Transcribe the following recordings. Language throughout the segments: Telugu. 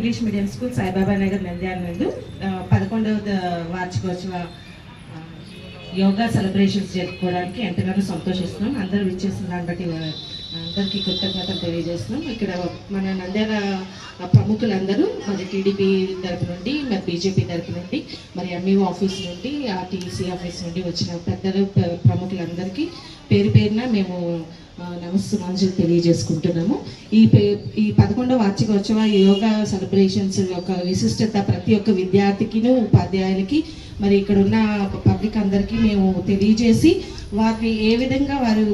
English medium school Saibaba Nagar Nandyal నందు పదకొండవ వార్షికోత్సవ యోగా సెలబ్రేషన్స్ జరుపుకోవడానికి ఎంతగానో సంతోషిస్తున్నాం. అందరూ విచ్చేసిన దాన్ని బట్టి అందరికీ కృతజ్ఞతలు తెలియజేస్తున్నాం. ఇక్కడ మన నంద్యాల ప్రముఖులందరూ మరి టీడీపీ తరపు నుండి మరి బీజేపీ తరపు నుండి మరి ఎంఈఓ ఆఫీస్ నుండి ఆర్టీసీ ఆఫీస్ నుండి వచ్చిన పెద్దలు ప్రముఖులందరికీ పేరు పేరున మేము నమస్సుమాంజలు తెలియజేసుకుంటున్నాము. ఈ పే ఈ పదకొండవ వార్షికోత్సవ యోగా సెలబ్రేషన్స్ యొక్క విశిష్టత ప్రతి ఒక్క విద్యార్థికిను ఉపాధ్యాయులకి మరి ఇక్కడ ఉన్న పబ్లిక్ అందరికీ మేము తెలియజేసి వారిని ఏ విధంగా వారు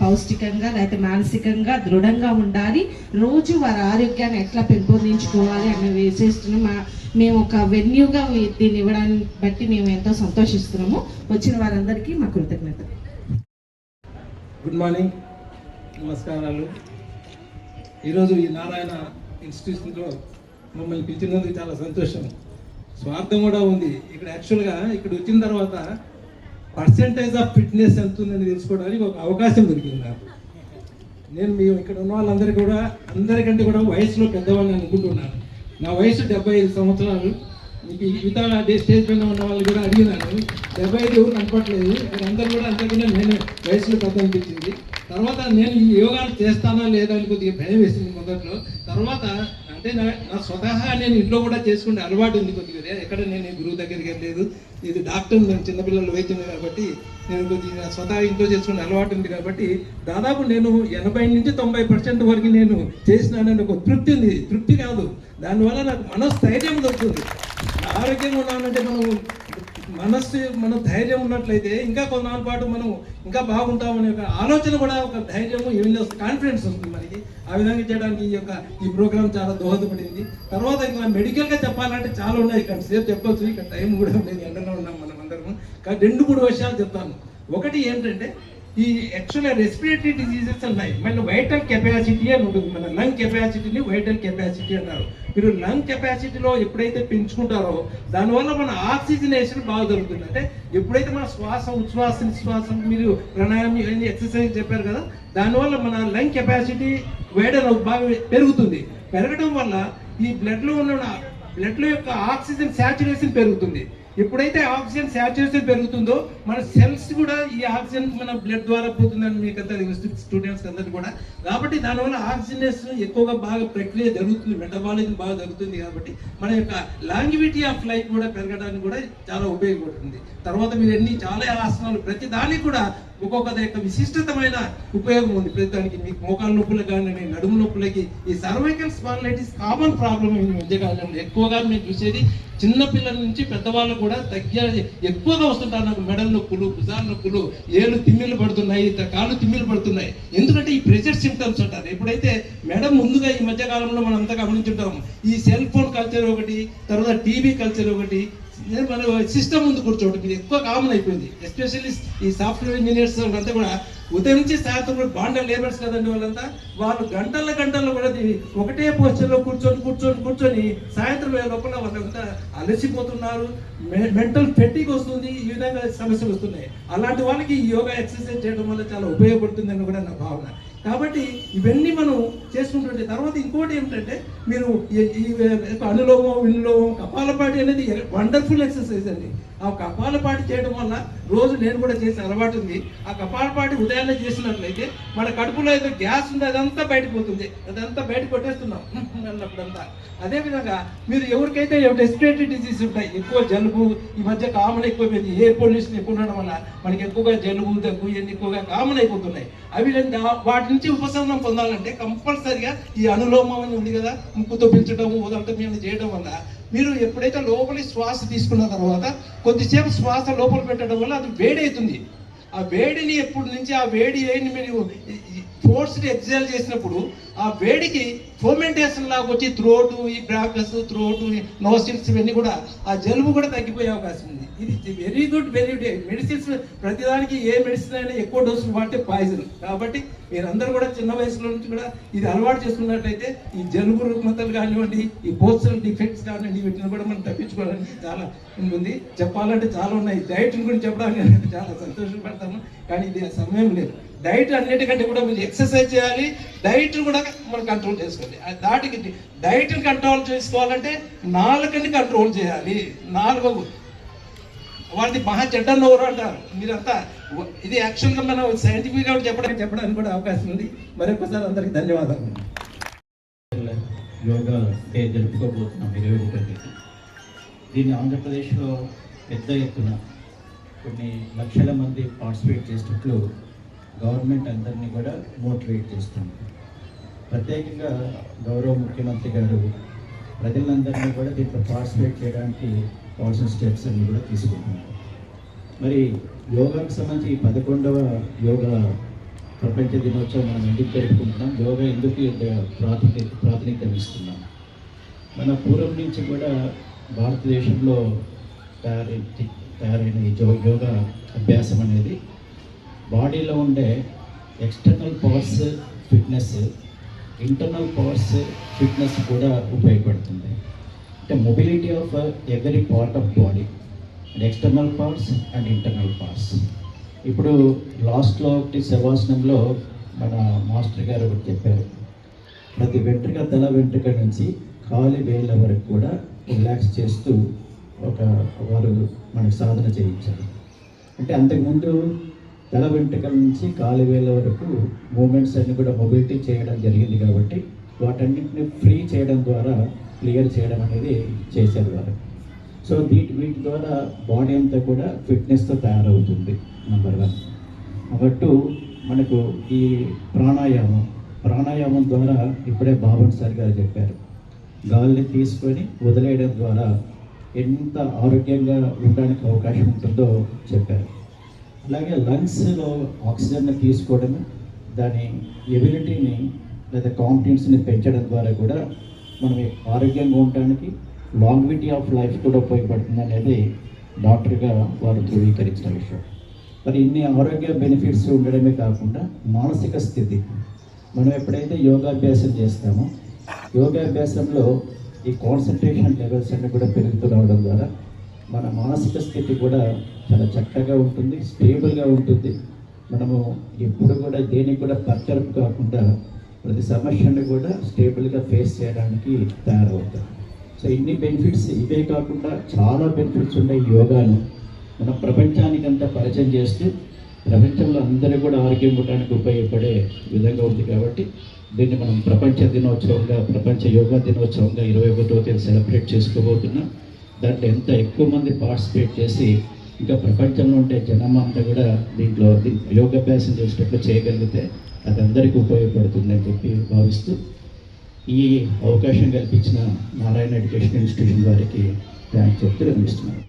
పౌష్టికంగా లేకపోతే మానసికంగా దృఢంగా ఉండాలి రోజు వారి ఆరోగ్యాన్ని ఎట్లా పెంపొందించుకోవాలి అనే విశేషను మా మేము ఒక వెన్యూగా దీన్ని ఇవ్వడాన్ని బట్టి మేము ఎంతో సంతోషిస్తున్నాము. వచ్చిన వారందరికీ మా కృతజ్ఞత గుడ్ మార్నింగ్ నమస్కారాలు. ఈరోజు ఈ నారాయణ ఇన్స్టిట్యూషన్లో మమ్మల్ని పిలిచినందుకు చాలా సంతోషం. స్వార్థం కూడా ఉంది. ఇక్కడ యాక్చువల్గా ఇక్కడ వచ్చిన తర్వాత పర్సెంటేజ్ ఆఫ్ ఫిట్నెస్ ఎంత ఉందని తెలుసుకోవడానికి ఒక అవకాశం దొరికింది నాకు. నేను మేము ఇక్కడ ఉన్న వాళ్ళందరికీ కూడా అందరికంటే కూడా వయసులో పెద్దవాళ్ళని అనుకుంటున్నాను. నా వయసు డెబ్బై ఐదు సంవత్సరాలు. మీకు ఇతర స్టేజ్ పైన ఉన్న వాళ్ళు కూడా అడిగినాను. డెబ్బై ఐదు ఎవరు కనపట్లేదు అందరూ కూడా అందరికన్నా నేను వయసులో పెద్ద అనిపించింది. తర్వాత నేను ఈ యోగాలు చేస్తానా లేదా అని కొద్దిగా భయం వేసింది మొదట్లో. తర్వాత అంటే నా నా స్వతహా నేను ఇంట్లో కూడా చేసుకునే అలవాటు ఉంది కొద్దిగా. ఎక్కడ నేను గురువు దగ్గరికి వెళ్ళలేదు. ఇది డాక్టర్ నేను చిన్నపిల్లలు వైద్యం కాబట్టి నేను కొద్దిగా స్వతహా ఇంట్లో చేసుకునే అలవాటు ఉంది కాబట్టి దాదాపు నేను ఎనభై నుంచి తొంభై పర్సెంట్ వరకు నేను చేసినానని ఒక తృప్తి ఉంది. తృప్తి కాదు. దానివల్ల నాకు మనస్థైర్యం దొరుకుతుంది. ఆరోగ్యంగా ఉన్నానంటే మనం మనస్సు మన ధైర్యం ఉన్నట్లయితే ఇంకా కొన్నాళ్ళ పాటు మనం ఇంకా బాగుంటామనే ఒక ఆలోచన కూడా ఒక ధైర్యము ఏమి వస్తుంది కాన్ఫిడెన్స్ వస్తుంది మనకి. ఆ విధంగా చేయడానికి ఈ యొక్క ఈ ప్రోగ్రామ్ చాలా దోహదపడింది. తర్వాత ఇంకా మెడికల్గా చెప్పాలంటే చాలా ఉన్నాయి. ఇక్కడ సేపు చెప్పొచ్చు ఇక్కడ టైం కూడా లేదు ఎండలో ఉన్నాం మనం అందరం కానీ రెండు మూడు విషయాలు చెప్తాను. ఒకటి ఏంటంటే ఈ యాక్చువల్గా రెస్పిరేటరీ డిసీజెస్ ఉన్నాయి. మళ్ళీ వైటల్ కెపాసిటీ అని ఉంటుంది. మన లంగ్ కెపాసిటీని వైటల్ కెపాసిటీ అంటారు. మీరు లంగ్ కెపాసిటీలో ఎప్పుడైతే పెంచుకుంటారో దానివల్ల మన ఆక్సిజనేషన్ బాగా జరుగుతుంది. అంటే ఎప్పుడైతే మన శ్వాస ఉచ్ఛ్వాస నిశ్వాసం మీరు ప్రాణాయామం ఇవన్నీ ఎక్సర్సైజ్ చెప్పారు కదా దానివల్ల మన లంగ్ కెపాసిటీ వైడర్ బాగా పెరుగుతుంది. పెరగడం వల్ల ఈ బ్లడ్లో ఉన్న బ్లడ్లో యొక్క ఆక్సిజన్ శాచురేషన్ పెరుగుతుంది. ఎప్పుడైతే ఆక్సిజన్ శాచురేషన్ పెరుగుతుందో మన సెల్స్ కూడా ఈ ఆక్సిజన్ మన బ్లడ్ ద్వారా పోతుందని మీకు అంతా స్టూడెంట్స్ అందరికీ కూడా. కాబట్టి దానివల్ల ఆక్సిజనేషన్ ఎక్కువగా బాగా ప్రక్రియ జరుగుతుంది మెటబాలిజం బాగా జరుగుతుంది కాబట్టి మన యొక్క లాంగ్విటీ ఆఫ్ లైఫ్ కూడా పెరగడానికి కూడా చాలా ఉపయోగపడుతుంది. తర్వాత మీరు ఎన్ని చాలా ఆసనాలు ప్రతి దానికి కూడా ఒక్కొక్క యొక్క విశిష్టతమైన ఉపయోగం ఉంది. ప్రతి దానికి మీకు మోకాళ్ళ నొప్పులకు కానీ నడుము నొప్పులకి ఈ సర్వైకల్ స్పాన్లైటిస్ కామన్ ప్రాబ్లం ఈ మధ్యకాలంలో. ఎక్కువగా మేము చూసేది చిన్న పిల్లల నుంచి పెద్దవాళ్ళు కూడా తగ్గ ఎక్కువగా వస్తుంటారు. నాకు మెడల నొప్పులు భుజాల నొప్పులు ఏళ్ళు తిమ్మిలు పడుతున్నాయి కాళ్ళు తిమ్మిలు పడుతున్నాయి. ఎందుకంటే ఈ ప్రెషర్ సిమ్టమ్స్ అంటారు. ఎప్పుడైతే మెడ ముందుగా ఈ మధ్యకాలంలో మనం అంతా గమనించుంటాము ఈ సెల్ ఫోన్ కల్చర్ ఒకటి తర్వాత టీవీ కల్చర్ ఒకటి మన సిస్టమ్ ముందు కూర్చోవడం ఇది ఎక్కువ కామన్ అయిపోయింది. ఎస్పెషల్లీ ఈ సాఫ్ట్వేర్ ఇంజనీర్స్ వాళ్ళంతా కూడా ఉదయం నుంచి సాయంత్రం కూడా బాండ లేబర్స్ కదండి వాళ్ళంతా. వాళ్ళు గంటల గంటల్లో కూడా ఒకటే పోస్టర్లో కూర్చొని కూర్చొని కూర్చొని సాయంత్రం లోపల వాళ్ళంతా అలసిపోతున్నారు. మెంటల్ ఫెట్టిక్ వస్తుంది ఈ విధంగా సమస్యలు వస్తున్నాయి. అలాంటి వాళ్ళకి యోగా ఎక్సర్సైజ్ చేయడం వల్ల చాలా ఉపయోగపడుతుందని కూడా నా భావన. కాబట్టి ఇవన్నీ మనం చేసుకుంటుంటే తర్వాత ఇంకోటి ఏమిటంటే మీరు అనులోమం వినులోమం కపాలపాటి అనేది వండర్ఫుల్ ఎక్సర్సైజ్ అండి. ఆ కపాలపాటి చేయడం వల్ల రోజు నేను కూడా చేసే అలవాటు ఉంది. ఆ కపాలపాటి ఉదయాన్నే చేసినట్లయితే మన కడుపులో ఏదో గ్యాస్ ఉంది అదంతా బయటపోతుంది. అదంతా బయట కొట్టేస్తున్నాం అన్నప్పుడంతా. అదేవిధంగా మీరు ఎవరికైతే రెస్పిరేటరీ డిసీజ్ ఉంటాయి ఎక్కువ జలుబు ఈ మధ్య కామన్ అయిపోయింది ఎయిర్ పొల్యూషన్ ఎక్కువ ఉండడం వల్ల మనకి ఎక్కువగా జలుబు దగ్గు ఇవన్నీ ఎక్కువగా కామన్ అయిపోతున్నాయి. అవి రెండు వాటి నుంచి ఉపశమనం పొందాలంటే కంపల్సరిగా ఈ అనులోమం అని ఉంది కదా ముక్కుతో పిలిచడం ఉదంతా మీద చేయడం వల్ల. మీరు ఎప్పుడైతే లోపలి శ్వాస తీసుకున్న తర్వాత కొద్దిసేపు శ్వాస లోపల పెట్టడం వల్ల అది వేడి అవుతుంది ఆ వేడిని ఎప్పుడు నుంచి ఆ వేడి అయిన మీరు ఫోర్స్ని ఎగ్జైల్ చేసినప్పుడు ఆ వేడికి ఫోమెంటేషన్ లాగా వచ్చి త్రోటు ఈ బ్రాకస్ త్రోటు నోసిల్స్ ఇవన్నీ కూడా ఆ జలుబు కూడా తగ్గిపోయే అవకాశం ఉంది. ఇది వెరీ గుడ్ వెరీ మెడిసిన్స్ ప్రతిదానికి ఏ మెడిసిన్ అయినా ఎక్కువ డోసులు వాడితే పాయిజన్ కాబట్టి మీరందరూ కూడా చిన్న వయసులో నుంచి కూడా ఇది అలవాటు చేసుకున్నట్లయితే ఈ జలుబు రుగ్మతలు కానివ్వండి ఈ పోస్టల్ డిఫెక్ట్స్ కానివ్వండి వీటిని కూడా మనం తప్పించుకోవడానికి చాలా ఉంది. చెప్పాలంటే చాలా ఉన్నాయి. డైట్ గురించి చెప్పడానికి చాలా సంతోషపడతాము కానీ ఇది సమయం లేదు. డైట్ అన్నిటికంటే కూడా మీరు ఎక్సర్సైజ్ చేయాలి. డైట్ కూడా మనం కంట్రోల్ చేసుకోవాలి. దాటికి డైట్ని కంట్రోల్ చేసుకోవాలంటే నాలుకని కంట్రోల్ చేయాలి. నాలుగు వాళ్ళది మహా చెడ్డ నోరు అంటారు? మీరంతా ఇది ఇది యాక్చువల్గా మనం సైంటిఫిక్గా చెప్పడానికి చెప్పడానికి కూడా అవకాశం ఉంది. మరొకసారి అందరికి ధన్యవాదాలు. యోగా డే జరుపుకోబోతున్నాం ఇరవై ఒకటి దీన్ని ఆంధ్రప్రదేశ్లో పెద్ద ఎత్తున కొన్ని లక్షల మంది పార్టిసిపేట్ చేసినట్లు గవర్నమెంట్ అందరినీ కూడా మోటివేట్ చేస్తుంది. ప్రత్యేకంగా గౌరవ ముఖ్యమంత్రి గారు ప్రజలందరినీ కూడా దీంట్లో పార్టిసిపేట్ చేయడానికి కావాల్సిన స్టెప్స్ అన్ని కూడా తీసుకుంటున్నారు మరి యోగాకు సంబంధించి ఈ పదకొండవ యోగా ప్రపంచ దినోత్సవం మనం ఎందుకు జరుపుకుంటున్నాం? యోగా ఎందుకు ప్రాతిని ప్రాతినిధ్యం ఇస్తున్నాం మన పూర్వం నుంచి కూడా భారతదేశంలో తయారై తయారైన ఈ యోగా అభ్యాసం అనేది బాడీలో ఉండే external powers fitness internal powers fitness కూడా ఉపయోగపడుతుంది. అంటే mobility of every part of body external parts and internal parts ఇప్పుడు లాస్ట్లో ఒకటి శవాసనంలో మన మాస్టర్ గారు ఒకటి చెప్పారు. ప్రతి వెంట్రుక తల వెంట్రుక నుంచి కాలి వేళ్ళ వరకు కూడా రిలాక్స్ చేస్తూ ఒక వారు మనకు సాధన చేయించారు. అంటే అంతకుముందు తల వెంట్రుకల నుంచి కాలి వేళ్ళ వరకు మూమెంట్స్ అన్ని కూడా మొబిలిటీ చేయడం జరిగింది కాబట్టి వాటన్నింటిని ఫ్రీ చేయడం ద్వారా క్లియర్ చేయడం అనేది చేశారు వారు. సో వీటి వీటి ద్వారా బాడీ అంతా కూడా ఫిట్నెస్తో తయారవుతుంది నెంబర్ వన్ నెంబర్ టూ మనకు ఈ ప్రాణాయామం. ప్రాణాయామం ద్వారా ఇప్పుడే బాబన్ సార్ గారు చెప్పారు. గాలిని తీసుకొని వదిలేయడం ద్వారా ఎంత ఆరోగ్యంగా ఉండడానికి అవకాశం ఉంటుందో చెప్పారు. అలాగే లంగ్స్లో ఆక్సిజన్ని తీసుకోవడము దాని ఎబిలిటీని లేదా కాంపిటెన్స్ని పెంచడం ద్వారా కూడా మనం ఆరోగ్యంగా ఉండడానికి లాంగ్విటీ ఆఫ్ లైఫ్ కూడా ఉపయోగపడుతుంది అనేది డాక్టర్గా వారు ధృవీకరించిన విషయం మరి ఇన్ని ఆరోగ్య బెనిఫిట్స్ ఉండడమే కాకుండా మానసిక స్థితి. మనం ఎప్పుడైతే యోగాభ్యాసం చేస్తామో యోగాభ్యాసంలో ఈ కాన్సన్ట్రేషన్ లెవెల్స్ అన్ని కూడా పెరుగుతూ రావడం ద్వారా మన మానసిక స్థితి కూడా చాలా చక్కగా ఉంటుంది స్టేబుల్గా ఉంటుంది. మనము ఎప్పుడు కూడా దేనికి కూడా పర్చరపు కాకుండా ప్రతి సమస్యను కూడా స్టేబుల్గా ఫేస్ చేయడానికి తయారవుతాం సో ఇన్ని బెనిఫిట్స్ ఇవే కాకుండా చాలా బెనిఫిట్స్ ఉన్నాయి యోగాను మన ప్రపంచానికంతా పరిచయం చేస్తూ ప్రపంచంలో అందరూ కూడా ఆరోగ్యం ఉండడానికి ఉపయోగపడే విధంగా ఉంది కాబట్టి దీన్ని మనం ప్రపంచ దినోత్సవంగా ప్రపంచ యోగా దినోత్సవంగా ఇరవై ఒకటో తేదీ సెలబ్రేట్ చేసుకోబోతున్నాం. దాంట్లో ఎంత ఎక్కువ మంది పార్టిసిపేట్ చేసి ఇంకా ప్రపంచంలో ఉండే జనం అంతా కూడా దీంట్లో యోగాభ్యాసం చేసేటట్లు చేయగలిగితే అది అందరికీ ఉపయోగపడుతుందని చెప్పి భావిస్తూ ఈ అవకాశం కల్పించిన నారాయణ ఎడ్యుకేషన్ ఇన్స్టిట్యూషన్ వారికి థ్యాంక్స్ చెప్తూ అందిస్తున్నాను